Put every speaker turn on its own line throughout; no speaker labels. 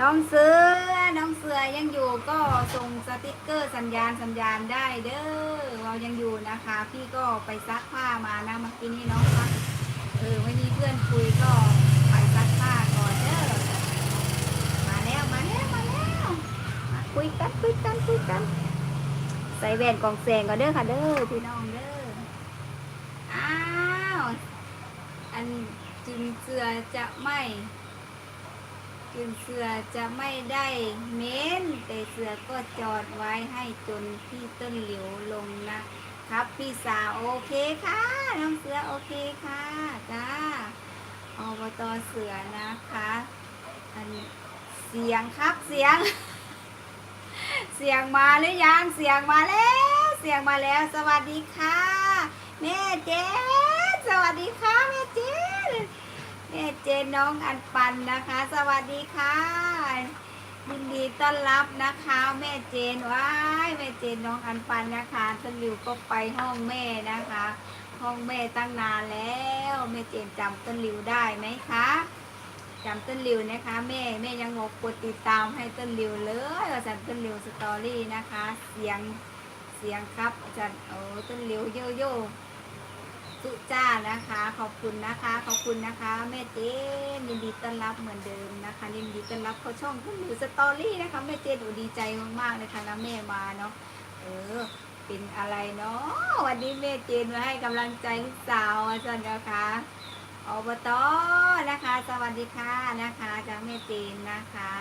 น้องเสือ น้องเสือยังอยู่ก็ส่งสติกเกอร์สัญญาณสัญญาณได้เด้อเรายังอยู่นะคะ พี่ก็ไปซักผ้ามานะเมื่อกี้นี้น้องซักเออไม่มีเพื่อนคุยก็ไปซักผ้าก่อนเด้อมาแล้วมาแล้วมาแล้วมาคุยกันคุยกันคุยกันใส่แว่นกองแสงก่อนเด้อค่ะเด้อพี่น้องเด้ออ้าวอันจินเสือจะไม่ กินเสือจะไม่ได้เม้น แต่เสือก็จอดไว้ให้จนพี่ต้นเหลียวลงนะครับพี่สาวโอเคค่ะน้องเสือโอเคค่ะจ้าอบตเสือนะคะ อันเสียงครับเสียง เสียงมาหรือยังเสียงมาแล้ว เสียงมาแล้ว สวัสดีค่ะแม่เจนสวัสดีค่ะแม่เจ นน้องอันปันนะคะ สวัสดีค่ะยินดีต้อนรับนะคะ แม่เจนว้ายแม่เจนน้องอันปันนะคะต้นลิวก็ไปห้องแม่นะคะ ห้องแม่ตั้งนานแล้วแม่เจนจำต้นลิวได้ไหมคะจำต้นลิวนะคะแม่แม่ยังบอกกดติดตามให้ต้นลิวเลยอาจารย์ต้นลิวสตอรี่นะคะ เสียงเสียงครับอาจารย์โอ้ต้นลิวโยโย่ สุจ้านะคะ ขอบคุณนะคะ ขอบคุณนะคะแม่เจนยินดีต้อนรับเหมือนเดิมนะคะยินดีต้อนรับเข้าช่องคุณหนูสตอรี่นะคะแม่เจนหนูดีใจมากๆเลยค่ะนะแม่มาเนาะเออเป็นอะไรเนาะวันนี้แม่เจนมาให้กำลังใจลูกสาวอาจารย์นะคะอบตนะคะ สวัสดีค่ะนะคะจากแม่เจนนะคะ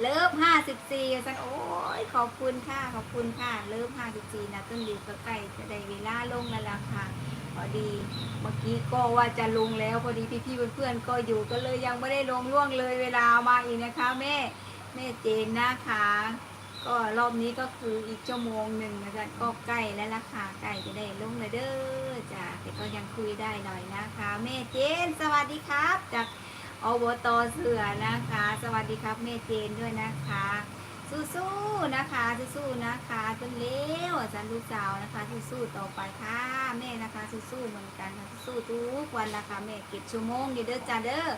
เลิฟห้าสิบสี่สันโอ้ยขอบคุณค่ะขอบคุณค่ะ เลิฟห้าสิบสี่นะต้นหลิวก็ใกล้จะได้เวลาลงแล้วล่ะค่ะพอดีเมื่อกี้ก็ว่าจะลงแล้วพอดีพี่ๆเพื่อนๆก็อยู่ก็เลยยังไม่ได้ลงล่วงเลยเวลามาอีกนะคะแม่แม่เจนนะคะ ก็รอบนี้ก็คืออีกชั่วโมงหนึ่งนะคะก็ใกล้แล้วล่ะค่ะใกล้จะได้ลงเลยเด้อจ้ะแต่ก็ยังคุยได้หน่อยนะคะ แม่เจนสวัสดีครับจาก อบตเสือนะคะ สวัสดีครับแม่เจนด้วยนะคะ สู้ๆนะคะ สู้ๆนะคะจนเลี้ยวอาจารย์ลูกสาวนะคะ สู้ๆต่อไปค่ะแม่นะคะ สู้ๆเหมือนกันค่ะสู้ทุกวันนะคะแม่เก็บชั่วโมงอยู่เด้อจ้าเด้อ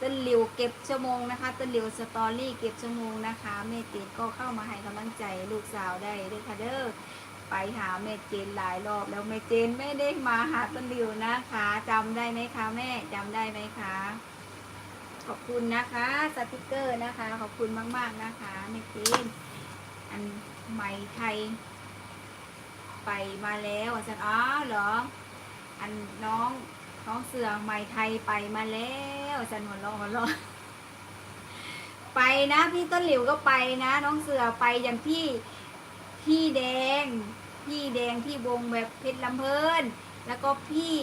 ต้นหลิวเก็บชั่วโมงนะคะต้นหลิวสตอรี่เก็บชั่วโมงนะคะแม่เจนก็เข้ามาให้กำลังใจลูกสาวได้เด้อค่ะเด้อไปหาแม่เจนหลายรอบแล้วแม่เจนไม่ได้มาหาต้นหลิวนะคะจำได้ไหมคะแม่จำได้ไหมคะ ขอบคุณนะคะสติกเกอร์นะคะ ขอบคุณมากๆนะคะแม่จีนอันไหม่ไทย ไปมาแล้วอาจารย์อ๋อเหรอ อันน้องน้องเสือไหม่ไทยไปมาแล้วอาจารย์หัวเราะหัวเราะไปนะพี่ต้นหลิวก็ไปนะ น้องเสือไปอย่างพี่พี่แดง พี่แดงที่วงแบบเพชรลำเพลินแล้วก็พี่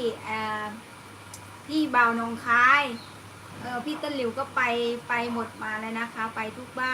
พี่เบาวนองคาย พี่ต้นหลิวก็ไปไปหมดมาเลยนะคะ ไปทุกบ้าน